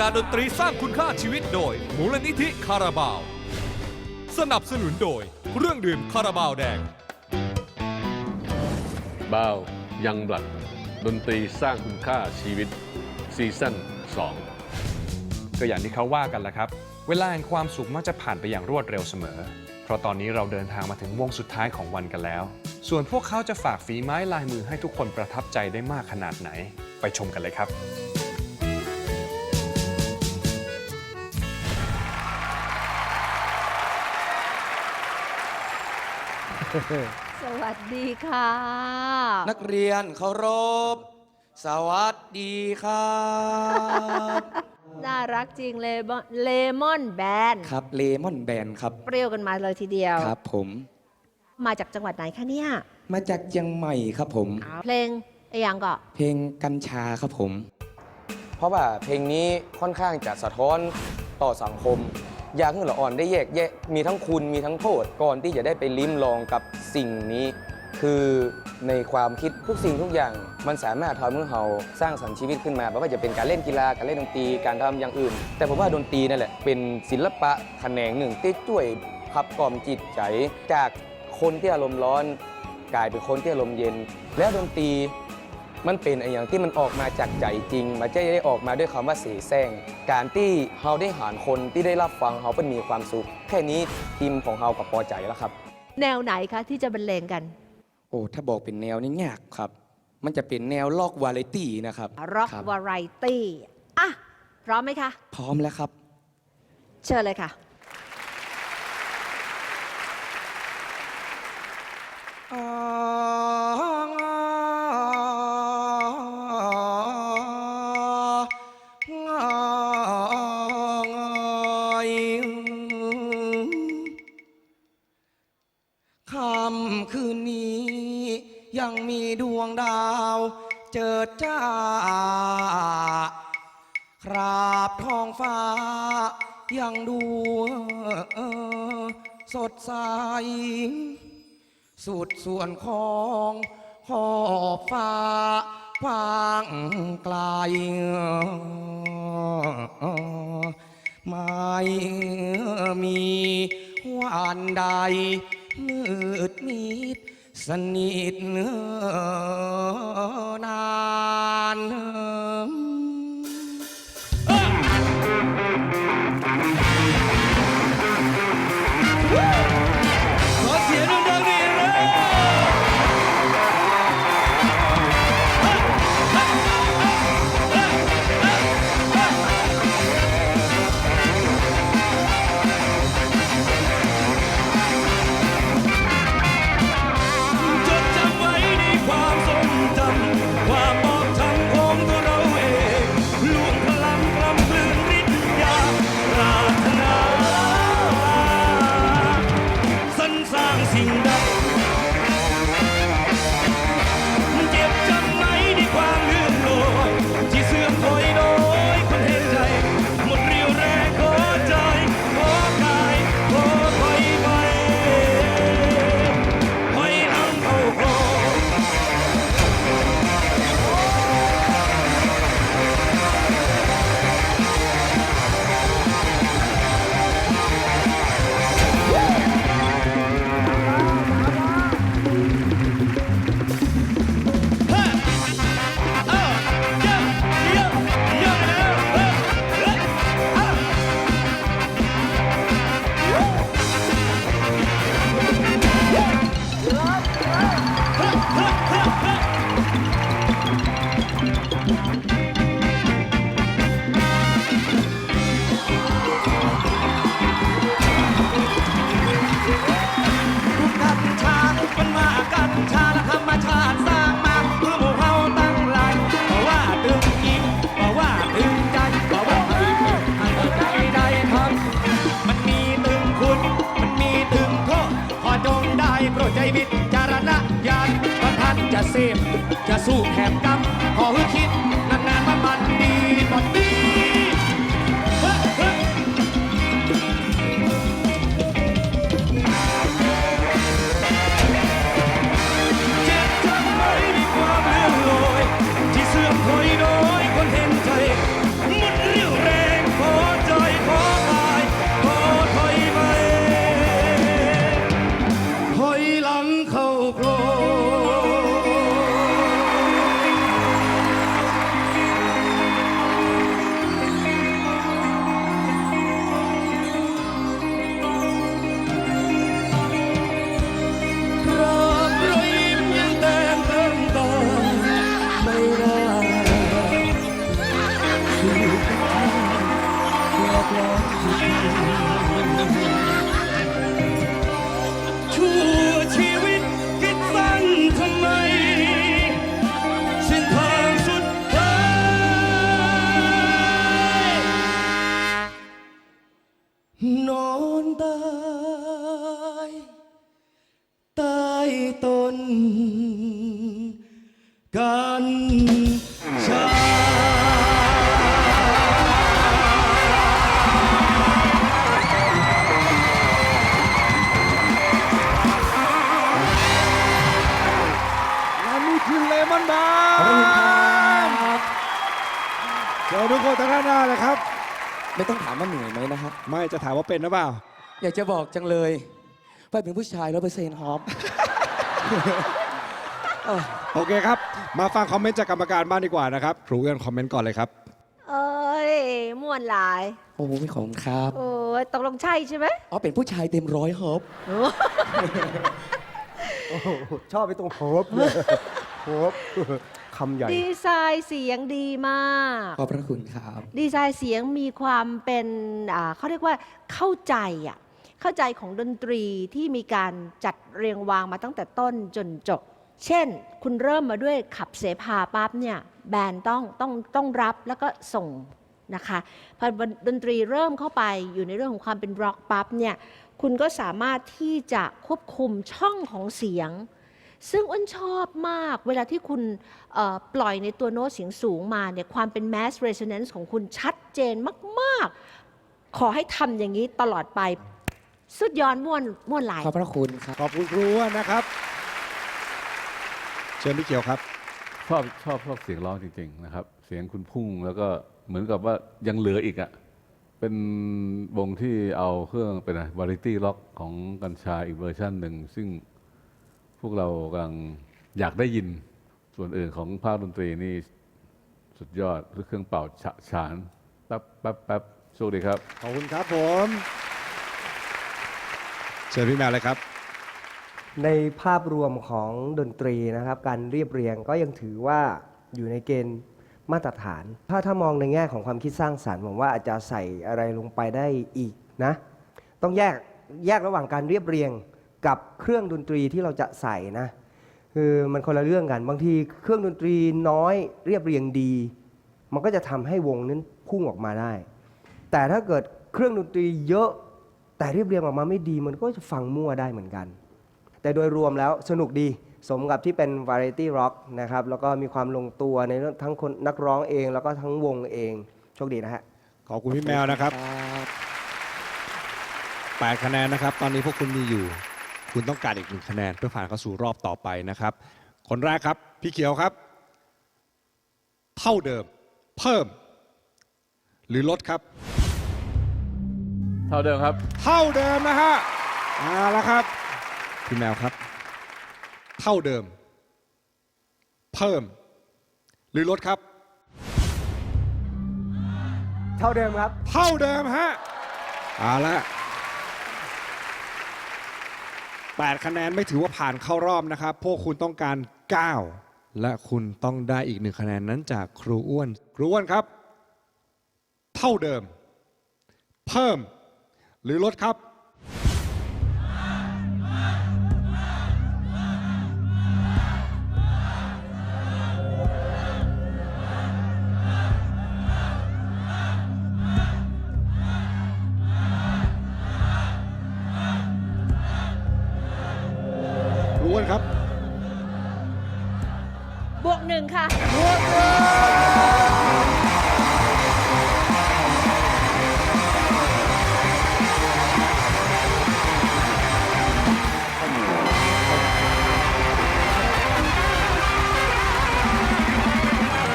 การดนตรีสร้างคุณค่าชีวิตโดยมูลนิธิคาราบาว สนับสนุนโดยเครื่องดื่มคาราบาวแดง บ้าวยังบลัดดนตรีสร้างคุณค่าชีวิตซีซั่น2ก็อย่างที่เขาว่ากันแหละครับ เวลาแห่งความสุขมักจะผ่านไปอย่างรวดเร็วเสมอ เพราะตอนนี้เราเดินทางมาถึงวงสุดท้ายของวันกันแล้ว ส่วนพวกเขาจะฝากฝีไม้ลายมือให้ทุกคนประทับใจได้มากขนาดไหน ไปชมกันเลยครับ สวัสดีค่ะ นักเรียนเคารพ สวัสดีครับ น่ารักจริงเลมอนเลมอนแบนครับเลมอนแบนครับ เปรี้ยวกันมาเลยทีเดียว ครับผม มาจากจังหวัดไหนคะเนี่ย มาจากเชียงใหม่ครับผม เพลงไอ้ยังก็เพลงกัญชาครับผม เพราะว่าเพลงนี้ค่อนข้างจะสะท้อนต่อสังคมอ ยากให้ละอ่อนได้แยกแยะมีทั้งคุณมีทั้งโทษก่อนที่จะได้ไปลิ้มลองกับสิ่งนี้ คือในความคิดทุกสิ่งทุกอย่าง มันสามารถทำให้เราสร้างสรรค์ชีวิตขึ้นมาไม่ว่าจะเป็นการเล่นกีฬาการเล่นดนตรีการทำอย่างอื่น แต่ผมว่าดนตรีนั่นแหละเป็นศิลปะแขนงหนึ่งที่ช่วยขับกล่อมจิตใจจากคนที่อารมณ์ร้อน กลายเป็นคนที่อารมณ์เย็น แล้วดนตรี มันเป็นไอ้อย่างที่มันออกมาจากใจจริงมันจะได้ออกมาด้วยคำว่าเสแสร้งการที่เราได้หารคนที่ได้รับฟังเขาเป็นมีความสุข แค่นี้ทีมของเรากับพอใจแล้วครับ แนวไหนคะที่จะบรรเลงกัน โอ้ถ้าบอกเป็นแนวนี่ยากครับ มันจะเป็นแนวล็อกวาไรตี้นะครับร็อกครับวาไรตี้อะพร้อมไหมคะ พร้อมแล้วครับ เชิญเลยค่ะค่ ยังมีดวงดาว เจิดจ้า คราบทองฟ้า ยังดูสดใส สุดส่วนของขอบฟ้าฟางไกลไม่มีวันใดมืดมิด สนิทนานา โปรดใจวิจารณญาณประท่านจะเสพ 光的 ทุกคนทางด้านหน้าเลยครับ ไม่ต้องถามว่าเหนื่อยไหมนะครับ ไม่จะถามว่าเป็นหรือเปล่า อยากจะบอกจังเลยว่าเป็นผู้ชายร้อยเปอร์เซ็นต์ฮอป โอเคครับ มาฟังคอมเมนต์จากกรรมการบ้างดีกว่านะครับครูเอื้อนคอมเมนต์ก่อนเลยครับ เอ้ยม่วนหลาย โอ้โหขอบคุณครับ โอ้ยตกลงใช่ใช่ไหมอ๋อ เป็นผู้ชายเต็มร้อยฮอปชอบไปตรงโฮปเลยโฮป คำใหญ่ ดีไซน์เสียงดีมาก ขอบพระคุณครับ ดีไซน์เสียงมีความเป็นอ่าเขาเรียกว่าเข้าใจอะเข้าใจของดนตรีที่มีการจัดเรียงวางมาตั้งแต่ต้นจนจบ เช่น คุณเริ่มมาด้วยขับเสพาปั๊บเนี่ยแบนด์ต้องต้องต้องรับแล้วก็ส่งนะคะพอดนตรีเริ่มเข้าไปอยู่ในเรื่องของความเป็นร็อกปั๊บเนี่ยคุณก็สามารถที่จะควบคุมช่องของเสียง ซึ่งอ้นชอบมากเวลาที่คุณเอ่อปล่อยในตัวโน้ตเสียงสูงมาเนี่ยความเป็น mass resonance ของคุณชัดเจนมาก ๆ ขอให้ทำอย่างนี้ตลอดไป สุดยอดม่วนม่วนหลาย ขอบพระคุณครับ ขอบคุณครูเอื้อนนะครับ เชิญพี่เขียวครับ ชอบชอบชอบเสียงร้องจริง ๆ นะครับ เสียงคุณพุ่งแล้วก็เหมือนกับว่ายังเหลืออีกอะ่ะเป็นวงที่เอาเครื่องเป็นอะไรวาไรตี้ล็อกของกัญชาอีกเวอร์ชันหนึ่งซึ่ง พวกเรากำลังอยากได้ยินส่วนอื่นของภาคดนตรีนี่สุดยอดเครื่องเป่าฉะฉานแป๊บแป๊บแป๊บโชคดีครับ ขอบคุณครับผม เชิญพี่แมวเลยครับ ในภาพรวมของดนตรีนะครับ การเรียบเรียงก็ยังถือว่าอยู่ในเกณฑ์มาตรฐาน ถ้าถ้ามองในแง่ของความคิดสร้างสารรค์ผมว่าอาจจะใส่อะไรลงไปได้อีกนะ ต้องแยกแยกระหว่างการเรียบเรียง กับเครื่องดนตรีที่เราจะใส่นะคือมันคนละเรื่องกัน บางทีเครื่องดนตรีน้อยเรียบเรียงดี มันก็จะทำให้วงนั้นพุ่งออกมาได้ แต่ถ้าเกิดเครื่องดนตรีเยอะแต่เรียบเรียงออกมาไม่ดี มันก็จะฟังมั่วได้เหมือนกัน แต่โดยรวมแล้วสนุกดีสมกับที่เป็นวาไรตี้ร็อกนะครับแล้วก็มีความลงตัวในเรื่องทั้งคนนักร้องเองแล้วก็ทั้งวงเองโชคดีนะฮะขอบคุณพี่แมวนะครับ8คะแนนนะครับ ตอนนี้พวกคุณมีอยู่ คุณต้องการอีกหนึ่งคะแนนเพื่อผ่านเข้าสู่รอบต่อไปนะครับ คนแรกครับ พี่เขียวครับ เท่าเดิม เพิ่ม หรือลดครับ เท่าเดิมครับ เท่าเดิมนะฮะเอาละครับพี่แมวครับ เท่าเดิม เพิ่ม หรือลดครับ เท่าเดิมครับ เท่าเดิมฮะเอาละ 8 คะแนนไม่ถือว่าผ่านเข้ารอบนะครับ พวกคุณต้องการ 9 และคุณต้องได้อีกหนึ่งคะแนนนั้นจากครูอ้วน ครูอ้วนครับ เท่าเดิม เพิ่ม หรือลดครับ ค่ะ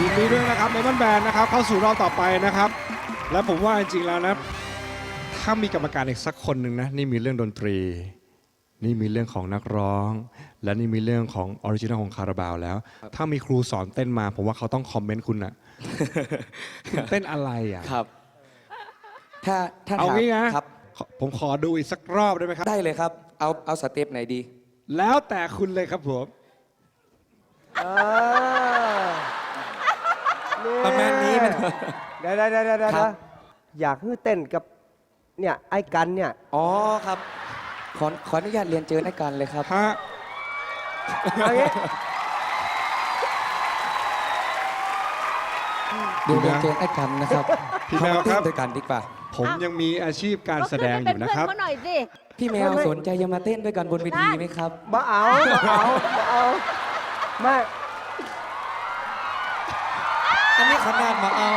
ยินดีด้วยนะครับในบ้านแบนนะครับ เข้าสู่รอบต่อไปนะครับ และผมว่าจริงๆแล้วนะ ถ้ามีกรรมการอีกสักคนหนึ่งนะ นี่มีเรื่องดนตรี นี่มีเรื่องของนักร้อง และนี่มีเรื่องของออริจินัลของคาราบาวแล้ว ถ้ามีครูสอนเต้นมา ผมว่าเขาต้องคอมเมนต์คุณนะคุณเต้นอะไรอะครับ ถ้าถ้าเอาถามงี้นะครับ ขอผมขอดูอีกสักรอบได้ไหมครับ ได้เลยครับ เอาเอาสเต็ปไหนดีแล้วแต่คุณเลยครับผมประมาณนี้มันเดี๋ยวเดี๋ยวเดี๋ยวเดี๋ยวครับ อยากให้เต้นกับเนี่ยไอ้กันเนี่ย อ๋อครับ ขอขออนุญาตเรียนเจอในการเลยครับ ฮะ เอางี้เดี๋ยวเรียนเจอในกันนะครับพี่แมวครับเาาเต้นด้วยกันดีกว่า ผมยังมีอาชีพการแสดงอยู่นะครับ ก็ขึ้นไปเป็นเพื่อนเขาหน่อยสิ พี่แมวสนใจจะมาเต้นด้วยกันบนเวทีไหมครับมาเอามาเอามาเอาไม่อันนี้ขนาดมาเอา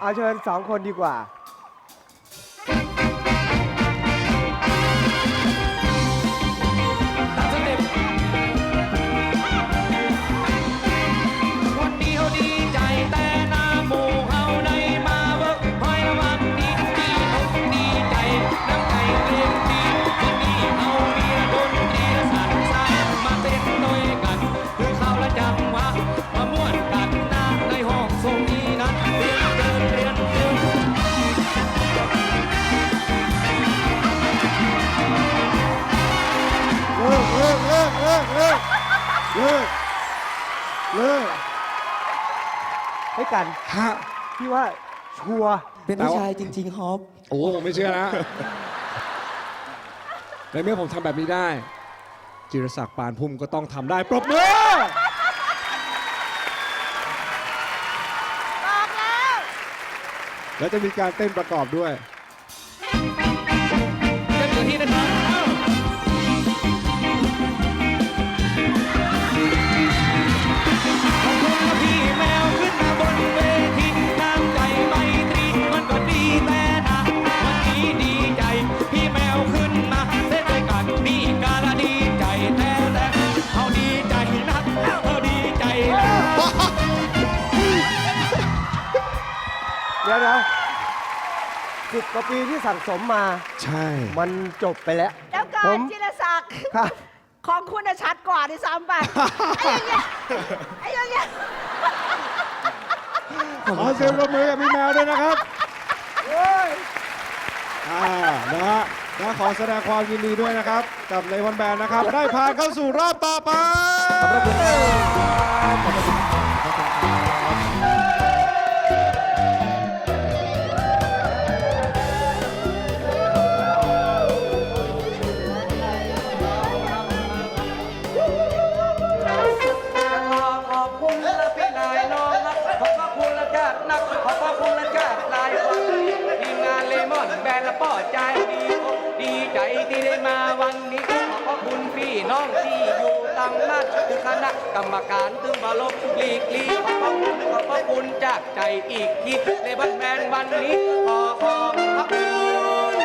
เอาเชิญสองคนดีกว่า กัน ฮะพี่ว่าชัวร์เป็นผู้ชายจริงๆครับโอ้ผมไม่เชื่อนะในเมื่อผมทำแบบนี้ได้ จิรศักดิ์ปานพุ่มก็ต้องทำได้ปรบมือบอกแล้ว แล้วจะมีการเต้นประกอบด้วย ดี๋ยวนะสิบกว่าปีที่สั่งสมมา ใช่ มันจบไปแล้ว แล้วก่อผนมจิรศักดิ์ครับ ของคุณน่ะชัดกว่าด้วยซ้ำไป ไอ้อย่างเงี้ยไอ้อย่างเงี้ยขอเสียงปรบมือกับพี่แมวด้วยนะครับอ่านะฮะและขอแสดงความยินดีด้วยนะครับ กับในวันแบนนะครับ ได้ผ่านเข้าสู่รอบต่อไป ข ณะกรรมการถึงบาลบหลีกลีขอบพระคุณขอบพระคุณจากใจอีกทีเลบันแมนวันนี้ขอขอบพระคุณ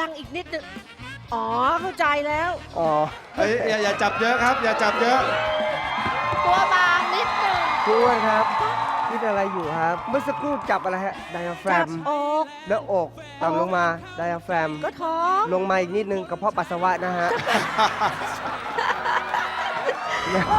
ดังอีกนิดนึงอ๋อเข้าใจแล้ว อ๋อเอ้ยอย่าอย่าจับเยอะครับ อย่าจับเยอะ ตัวบางนิดนึงคุณอ้วนครับคิดอะไรอยู่ครับ เมื่อสักครู่จับอะไรฮะ ไดอะแฟรจับมอก หน้าอกต่ำลงมา ไดอะแฟรม ก็ท้อง ลงมาอีกนิดนึงกระเพาะปัสสาวะนะฮะ โอ้